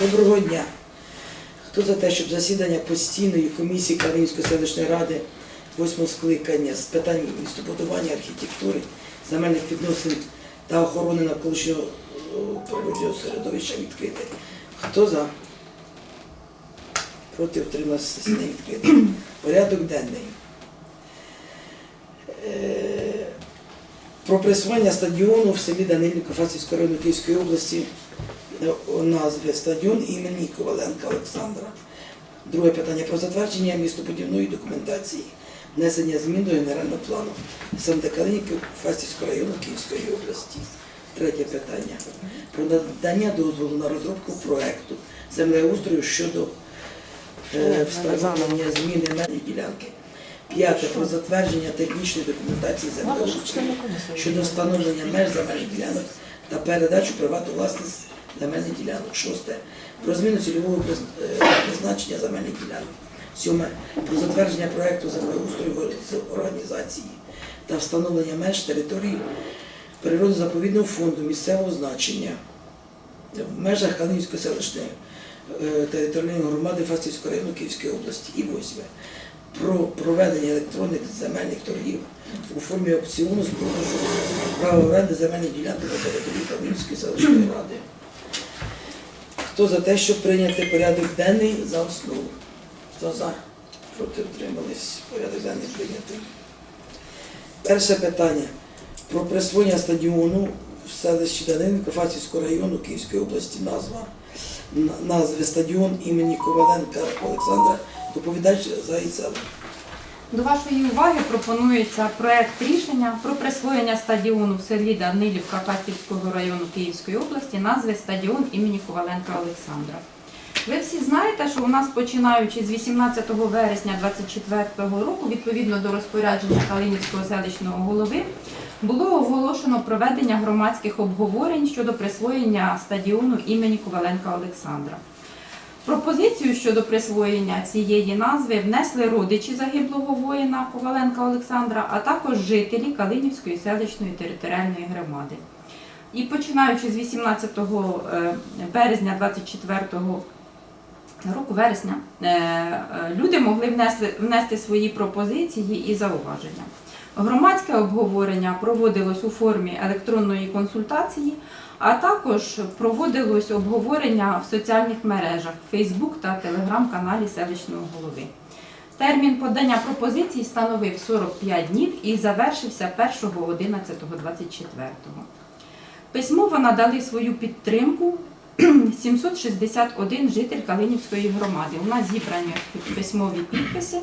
Доброго дня. Хто за те, щоб засідання постійної комісії Калинівської селищної ради восьмого скликання з питань містобудування, архітектури, земельних відносин та охорони навколишнього о, природного середовища відкрити? Хто за? Проти отрималася засідання відкрите. Порядок денний. Е, Про присвоєння стадіону в селі Данилівка Фастівського району Київської області у назві стадіон імені Коваленка Олександра. Друге питання про затвердження містобудівної документації, внесення змін до генерального плану СМД Калинівки Фастівського району Київської області. Третє питання про надання дозволу на розробку проекту землеустрою щодо е, встановлення зміни на ділянки. П'яте про затвердження технічної документації землеустрою щодо встановлення меж земельних ділянок та передачу приватну власність земельних ділянок. Шосте. Про зміну цільового е, призначення земельних ділянок. Сьоме. Про затвердження проекту землеустрою організації та встановлення меж території природозаповідного фонду місцевого значення в межах Калинівської селищної е, територіальної громади Фастівського району Київської області. І восьме. Про проведення електронних земельних торгів у формі аукціону з продажу права оренди земельних ділянок на території Калинівської селищної ради. Хто за те, щоб прийняти порядок денний за основу? Хто за? Проти утримались. Порядок денний прийнятий. Перше питання про присвоєння стадіону в селищі Данилівка Фастівського району Київської області. Назва назви стадіон імені Коваленка Олександра. Доповідач Заїцела. До вашої уваги пропонується проект рішення про присвоєння стадіону в селі Данилівка Катівського району Київської області назви стадіон імені Коваленка Олександра. Ви всі знаєте, що у нас починаючи з 18 вересня 2024 року, відповідно до розпорядження Калинівського селищного голови, було оголошено проведення громадських обговорень щодо присвоєння стадіону імені Коваленка Олександра. Пропозицію щодо присвоєння цієї назви внесли родичі загиблого воїна Коваленка Олександра, а також жителі Калинівської селищної територіальної громади. І починаючи з 18 е, березня 24 року, вересня, е, е, люди могли внесли, внести свої пропозиції і зауваження. Громадське обговорення проводилось у формі електронної консультації, а також проводилось обговорення в соціальних мережах Facebook та телеграм-каналі селищного голови. Термін подання пропозицій становив 45 днів і завершився 1.11.24. Письмово надали свою підтримку 761 житель Калинівської громади. У нас зібрані письмові підписи,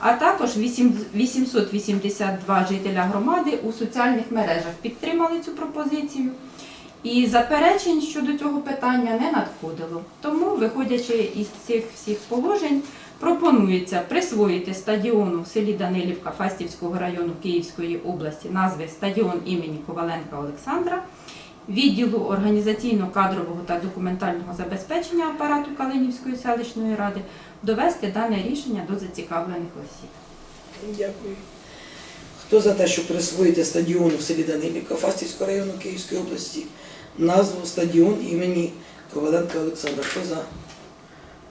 а також 882 жителя громади у соціальних мережах підтримали цю пропозицію. І заперечень щодо цього питання не надходило. Тому, виходячи із цих всіх положень, пропонується присвоїти стадіону в селі Данилівка Фастівського району Київської області назви стадіон імені Коваленка Олександра, відділу організаційно-кадрового та документального забезпечення апарату Калинівської селищної ради довести дане рішення до зацікавлених осіб. Дякую. Хто за те, щоб присвоїти стадіону в селі Данилівка Фастівського району Київської області назву стадіон імені Коваленка Олександра? Хто за?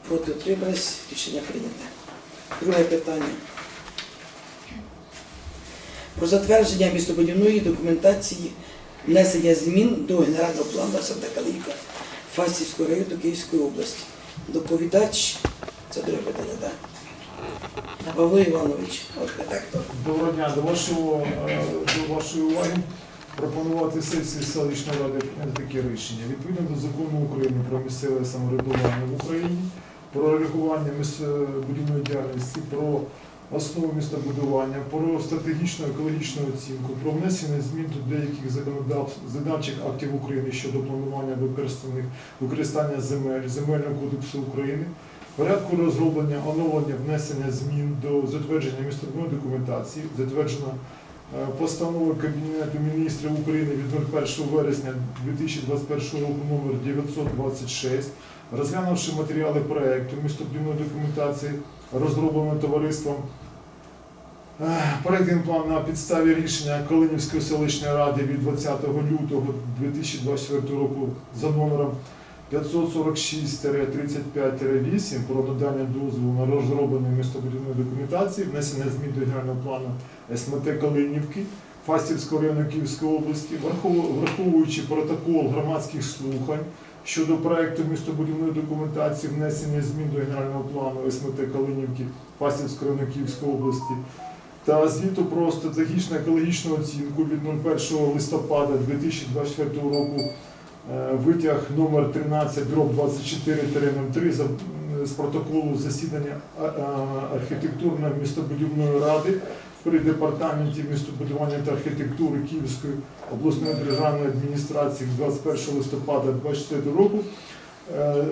Проти утримались? Рішення прийнято. Друге питання. Про затвердження містобудівної документації внесення змін до генерального плану Санта Калівка Фастівського району Київської області. Доповідач, це друге питання, так? Павло Іванович. Доброго дня. До вашого е, до вашої уваги пропонувати сесії селищної ради таке рішення. Відповідно до закону України про місцеве самоврядування в Україні, про регулювання містобудівної діяльності, про основу містобудування, про стратегічну екологічну оцінку, про внесення змін до деяких законодав- законодавчих актів України щодо планування використаних використання земель, земельного кодексу України. Порядку розроблення, оновлення, внесення змін до затвердження містобудівної документації, затверджено е, постановою Кабінету міністрів України від 01 вересня 2021 року номер 926, розглянувши матеріали проекту містобудівної документації, розробленого товариством е, план на підставі рішення Калинівської селищної ради від 20 лютого 2024 року за номером 546-35-8 про надання дозволу на розроблення містобудівної документації, внесення змін до генерального плану СМТ Калинівки, Фастівського району Київської області, враховуючи протокол громадських слухань щодо проекту містобудівної документації, внесення змін до генерального плану СМТ Калинівки, Фастівського району Київської області, та звіту про стратегічну екологічну оцінку від 01 листопада 2024 року витяг номер 13 дроб 24 за з протоколу засідання архітектурної містобудівної ради при департаменті містобудування та архітектури Київської обласної державної адміністрації 21 листопада 2024 року. Е,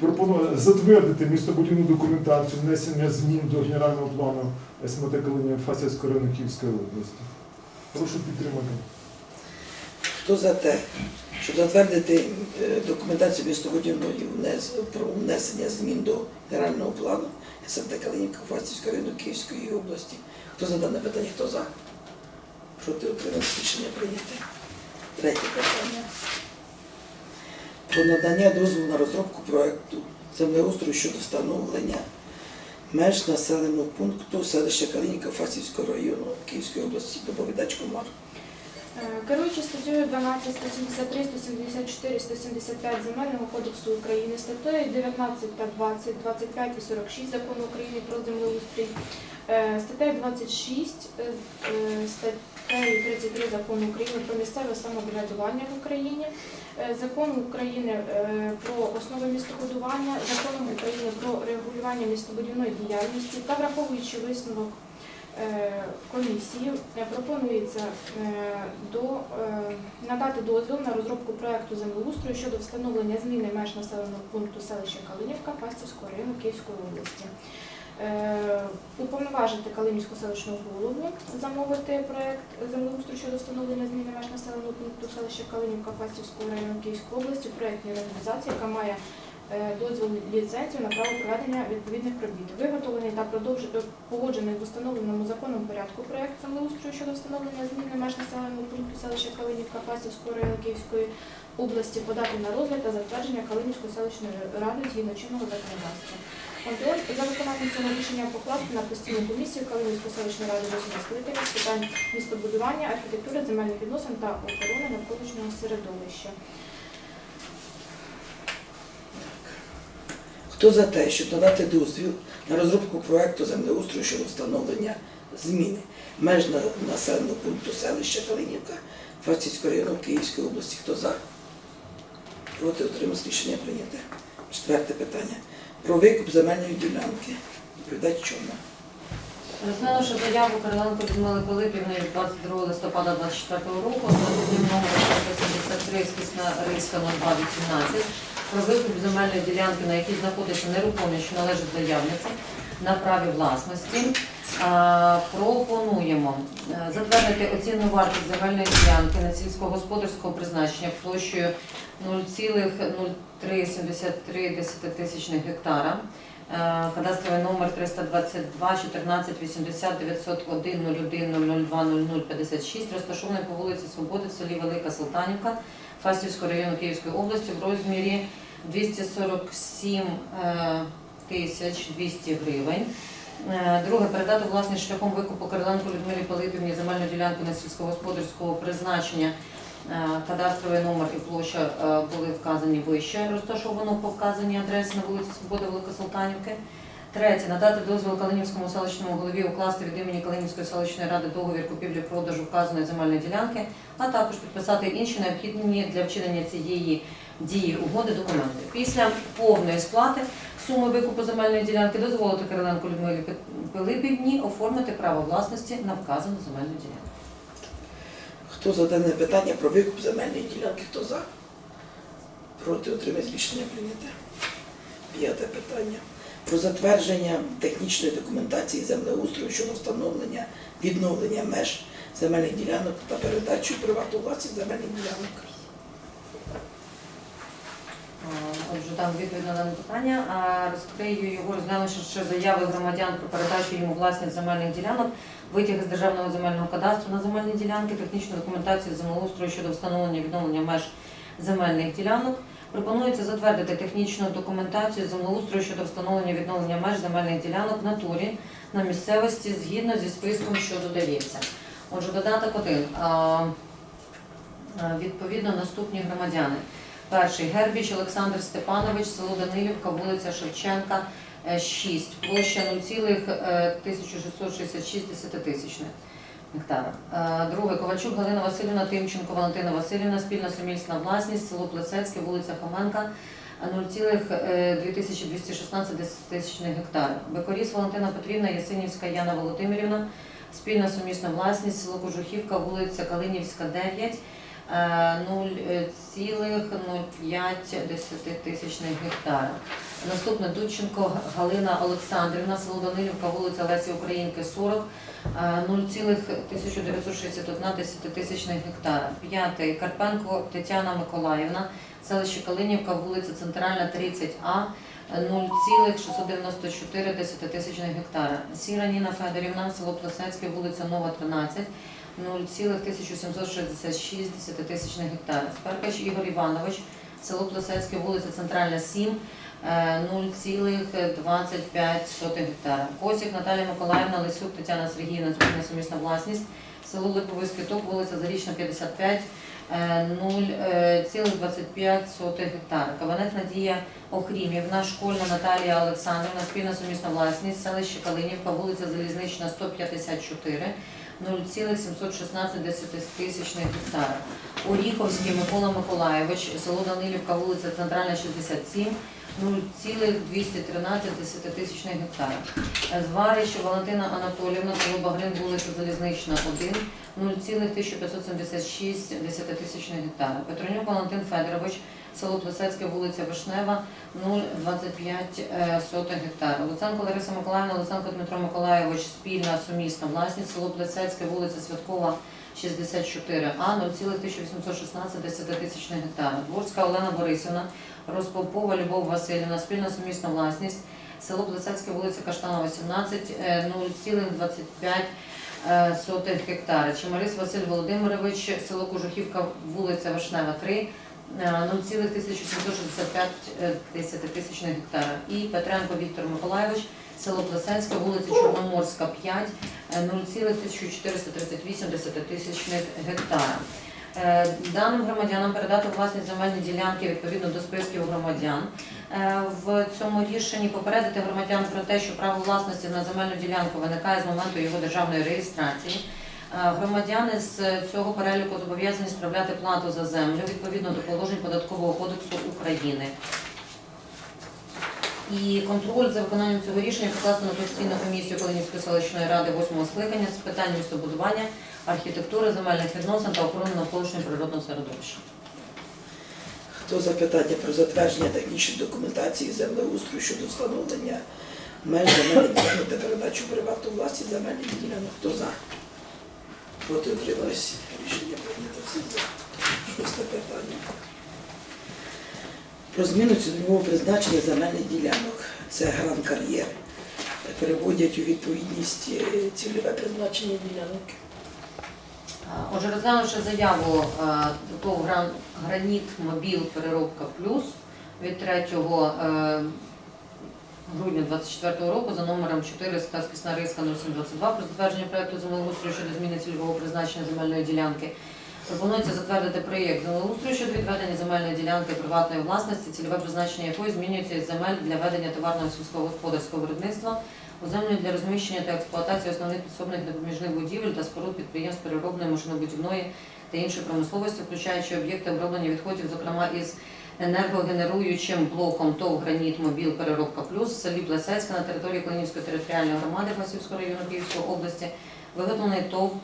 Пропоную затвердити містобудівну документацію внесення змін до генерального плану СМТ Калині Фасівського району Київської області. Прошу підтримати. Хто за те, щоб затвердити е, документацію містобудівної про внесення змін до генерального плану СМТ Калинівка Фастівського району Київської області? Хто за дане питання? Хто за? Проти утримався рішення прийняте. Третє питання. Про надання дозволу на розробку проекту землеустрою щодо встановлення меж населеного пункту селища Калинівка Фастівського району Київської області. Доповідач Комар. Керуючи статтею 12, 173, 174, 175 Земельного кодексу України, статтею 19 та 20, 25 і 46 Закону України про землеустрій, е, статтею 26, е, статтею 33 Закону України про місцеве самоврядування в Україні, е, Закону України про основи містобудування, Законом України про регулювання містобудівної діяльності та враховуючи висновок комісії е, пропонується е, до, е, надати дозвіл на розробку проекту землеустрою щодо встановлення зміни меж населеного пункту селища Калинівка Фастівського району Київської області. Е, Уповноважити Калинівську селищну голову замовити проект землеустрою щодо встановлення зміни меж населеного пункту селища Калинівка Фастівського району Київської області проектній організації, яка має е, дозвіл ліцензію на право проведення відповідних робіт. Виготовлений та е, погоджений в установленому законом порядку проект землеустрою щодо встановлення зміни меж населеного пункту селища Калинівка Фастівського району Київської області подати на розгляд та затвердження Калинівської селищної ради згідно чинного законодавства. Контроль за виконанням цього рішення покласти на постійну комісію Калинівської селищної ради скликання з питань містобудування, архітектури, земельних відносин та охорони навколишнього середовища. Хто за те, щоб надати дозвіл на розробку проекту землеустрою щодо встановлення зміни меж на- населеного пункту селища Калинівка Фастівського району Київської області? Хто за? Проти отримав рішення прийняте. Четверте питання. Про викуп земельної ділянки. Доповідач чорна. Розглянувши заяву Кириленко Людмили Пилипівни від 22 листопада 2024 року, за номером 173 списна Ризька 0218, про викуп земельної ділянки, на якій знаходиться нерухомість, що належить заявниці, на праві власності, пропонуємо е, затвердити оцінну вартість земельної ділянки на сільськогосподарського призначення площею 0,0373 десятитисячних гектара. Е, Кадастровий номер 322 14 80 901 01 002 00 56, розташований по вулиці Свободи в селі Велика Салтанівка Фастівського району Київської області в розмірі 247 е, тисяч 200 гривень. Е, Друге, передати власність шляхом викупу Кириленко Людмилі Пилипівні земельну ділянку на сільськогосподарського призначення Е, Кадастровий номер і площа були вказані вище, розташовано по вказаній адресі на вулиці Свободи Великосолтанівки. Третє, надати дозвіл Калинівському селищному голові укласти від імені Калинівської селищної ради договір купівлі-продажу вказаної земельної ділянки, а також підписати інші необхідні для вчинення цієї дії угоди документи. Після повної сплати суми викупу земельної ділянки дозволити Кириленку Людмилі Пилипівні оформити право власності на вказану земельну ділянку. Хто за дане питання про викуп земельної ділянки? Хто за? Проти отримав рішення прийняте. П'яте питання. Про затвердження технічної документації землеустрою щодо встановлення відновлення меж земельних ділянок та передачу приватну власність земельних ділянок. Е, Отже, дам відповідь на дане питання. А Розкрию його, розглянувши ще заяви громадян про передачу йому власність земельних ділянок, витяги з державного земельного кадастру на земельні ділянки, технічну документацію землеустрою щодо встановлення відновлення меж земельних ділянок, Пропонується затвердити технічну документацію землеустрою щодо встановлення відновлення меж земельних ділянок в натурі на місцевості згідно зі списком, що додається. Отже, додаток один. Відповідно, наступні громадяни. Перший Гербіч Олександр Степанович, село Данилівка, вулиця Шевченка, е, 6, площа 0,1666 десятитисячних гектара. Е, Друге Ковальчук Галина Васильівна, Тимченко Валентина Васильівна, спільна сумісна власність, село Плесецьке, вулиця Хоменка, 0,2216 десятитисячних гектара. Бекоріс Валентина Петрівна, Ясинівська Яна Володимирівна, спільна сумісна власність, село Кожухівка, вулиця Калинівська, 9, е, 0,05 десятитисячних гектара. Наступне Дудченко Галина Олександрівна, село Данилівка, вулиця Лесі Українки, 40, е, 0,1961 десятитисячних гектара. П'ятий Карпенко Тетяна Миколаївна, селище Калинівка, вулиця Центральна, 30А, 0,694 десятитисячних гектара. Сіра Ніна Федорівна, село Плесецьке, вулиця Нова, 13, 0,1766 десятитисячних гектара. Сперкач Ігор Іванович, село Плесецьке, вулиця Центральна, 7, е, 0,25 гектара. Косік Наталія Миколаївна, Лисюк Тетяна Сергіївна, спільна сумісна власність, село Липовицький Ток, вулиця Зарічна, 55, е, 0,25 гектара. Кабанет Надія Охрімівна, школьна Наталія Олександрівна, спільна сумісна власність, селище Калинівка, вулиця Залізнична, 154, 0,716 десятитисячних гектара. Оріховський Микола Миколаєвич, село Данилівка, вулиця Центральна, 67, 0,213 десятитисячних гектара. Зварищ Валентина Анатоліївна, село Багрин, вулиця Залізнична, 1, 0,1576 десятитисячних гектара. Петронюк Валентин Федорович, село Плесецьке, вулиця Вишнева, 0,25 е, гектара. Луценко Лариса Миколаївна, Луценко Дмитро Миколаєвич, спільна сумісна власність, село Плесецьке, вулиця Святкова, 64А, 0,1816 десятитисячних гектара. Дворська Олена Борисівна, Розпопова Любов Васильівна, спільна сумісна власність, село Плесецьке, вулиця Каштанова, 17, е, 0,25 е, гектара. Чимарис Василь Володимирович, село Кожухівка, вулиця Вишнева, 3, е, 0,1765 е, гектара. І Петренко Віктор Миколайович, село Плесецьке, вулиця Чорноморська, 5, е, 0,1438 десятитисячних гектара. Е, Даним громадянам передати власність земельні ділянки відповідно до списків громадян. Е, В цьому рішенні попередити громадян про те, що право власності на земельну ділянку виникає з моменту його державної реєстрації. Е, Громадяни з цього переліку зобов'язані справляти плату за землю відповідно до положень Податкового кодексу України. І контроль за виконанням цього рішення покласти на постійну комісію Калинівської селищної ради 8 скликання з питань містобудування, архітектури, земельних відносин та охорони навколишнього природного середовища. Хто за питання про затвердження технічної документації землеустрою щодо встановлення меж земельних ділянок та передачу приватну власність земельних ділянок? Хто за? Проти утримались. Рішення прийнято. Всі за. Шосте питання. Про зміну цільового призначення земельних ділянок. Це гран кар'єр. Переводять у відповідність е, цільове призначення ділянок. Отже, розглянувши заяву е, ТОВ Граніт Мобіл Переробка Плюс від 3 е, грудня 2024 року за номером 400 скисна риска 0722 про затвердження проекту землеустрою щодо зміни цільового призначення земельної ділянки. Пропонується затвердити проєкт землеустрою щодо відведення земельної ділянки приватної власності, цільове призначення якої змінюється із земель для ведення товарного сільськогосподарського виробництва у землю для розміщення та експлуатації основних підсобних допоміжних будівель та споруд підприємств переробної машинобудівної та іншої промисловості, включаючи об'єкти оброблення відходів, зокрема із енергогенеруючим блоком ТОВ «Граніт Мобіл Переробка Плюс» в селі Плесецька на території Клинівської територіальної громади Фасівського району Київської області, виготовлений ТОВ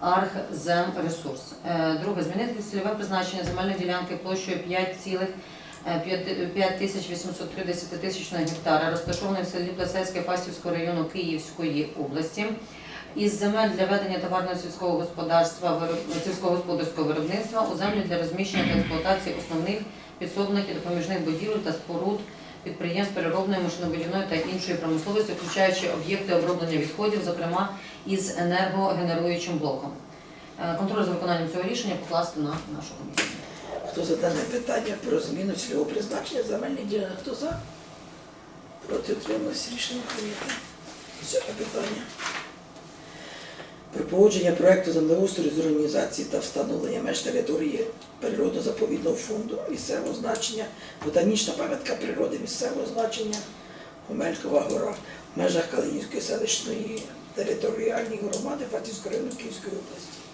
Архземресурс. Е, Друге, змінити цільове призначення земельної ділянки площею 5,5803 десятитисячного гектара, розташований в селі Плесецьке Фастівського району Київської області. Із земель для ведення товарного сільського господарства сільськогосподарського виробництва у землі для розміщення та експлуатації основних підсобних і допоміжних будівель та споруд підприємств переробної машинобудівної та іншої промисловості, включаючи об'єкти оброблення відходів, зокрема із енергогенеруючим блоком. Е, Контроль за виконанням цього рішення покласти на нашу комісію. Хто за дане питання про зміну цільового призначення земельних ділянок? Хто за? Проти утрималися рішення прийнято. Сьоме питання. Про погодження проекту землеустрою з організації та встановлення меж території природно-заповідного фонду місцевого значення, ботанічна пам'ятка природи місцевого значення Гомелькова гора в межах Калинівської селищної територіальної громади Фатівського району Київської області.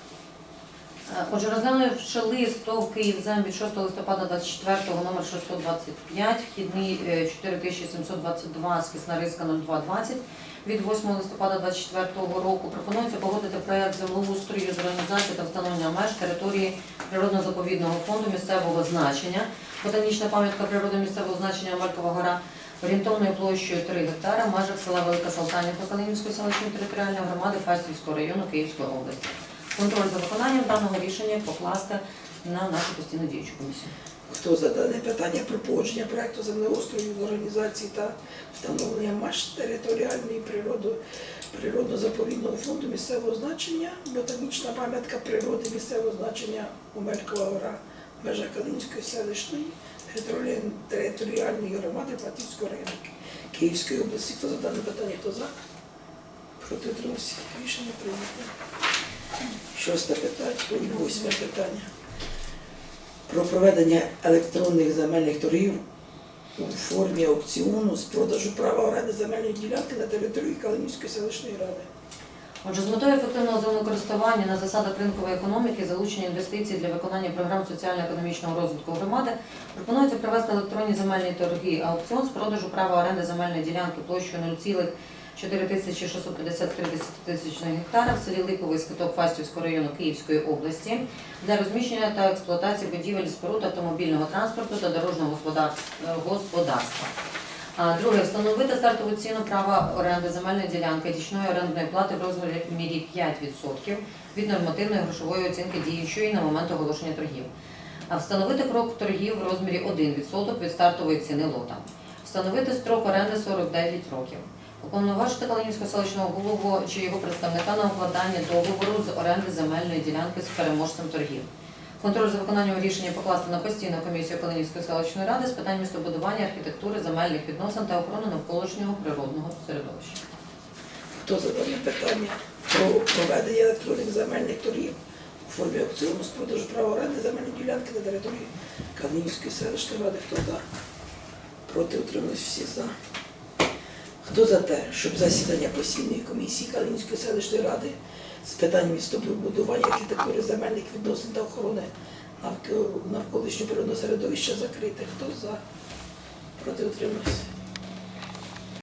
Е, Отже, розглянувши лист ТОВ «Київзем» від 6 листопада 24 номер 625, вхідний е, 4722, скисна риска 0220, від 8 листопада 24 року пропонується погодити проект землеустрою з організації та встановлення меж території природно-заповідного фонду місцевого значення, ботанічна пам'ятка природи місцевого значення Маркова гора, орієнтовною площею 3 гектара межах села Велика Салтанівка Калинівської селищної територіальної громади Фастівського району Київської області. Контроль за виконанням даного рішення покласти на нашу постійну діючу комісію. Хто за дане питання про погодження проекту землеустрою з організації та встановлення меж територіальної природи природно-заповідного фонду місцевого значення, ботанічна пам'ятка природи місцевого значення Умелькова гора в межах Калинської селищної територіальної- громади Фатівського району Київської області. Хто за дане питання? Хто за? Проти утримався. Рішення прийнято. Шосте питання, ой, восьме питання про проведення електронних земельних торгів у формі аукціону з продажу права оренди земельної ділянки на території Калинівської селищної ради. Отже, з метою ефективного землекористування на засадах ринкової економіки, залучення інвестицій для виконання програм соціально-економічного розвитку громади, пропонується провести електронні земельні торги аукціон з продажу права оренди земельної ділянки площею 0,4653 тисячних гектара в селі Липовий Скиток Фастівського району Київської області для розміщення та експлуатації будівель, споруд автомобільного транспорту та дорожнього господарства. Друге, встановити стартову ціну права оренди земельної ділянки річної орендної плати в розмірі 5% від нормативної грошової оцінки діючої на момент оголошення торгів. Встановити крок торгів в розмірі 1% від стартової ціни лота. Встановити строк оренди 49 років. Уповноважити Калинівського селищного голову чи його представника на укладання договору з оренди земельної ділянки з переможцем торгів. Контроль за виконанням рішення покласти на постійну комісію Калинівської селищної ради з питань містобудування, архітектури, земельних відносин та охорони навколишнього природного середовища. Хто за дане питання про проведення електронних земельних торгів у формі аукціону з продажу права оренди земельної ділянки на території Калинівської селищної ради? Хто за? Проти утримались всі за. Хто за те, щоб засідання постійної комісії Калинської селищної ради з питань містобудування, архітектури, земельних відносин та охорони навколишнього природного середовища закрите? Хто за? Проти утримались?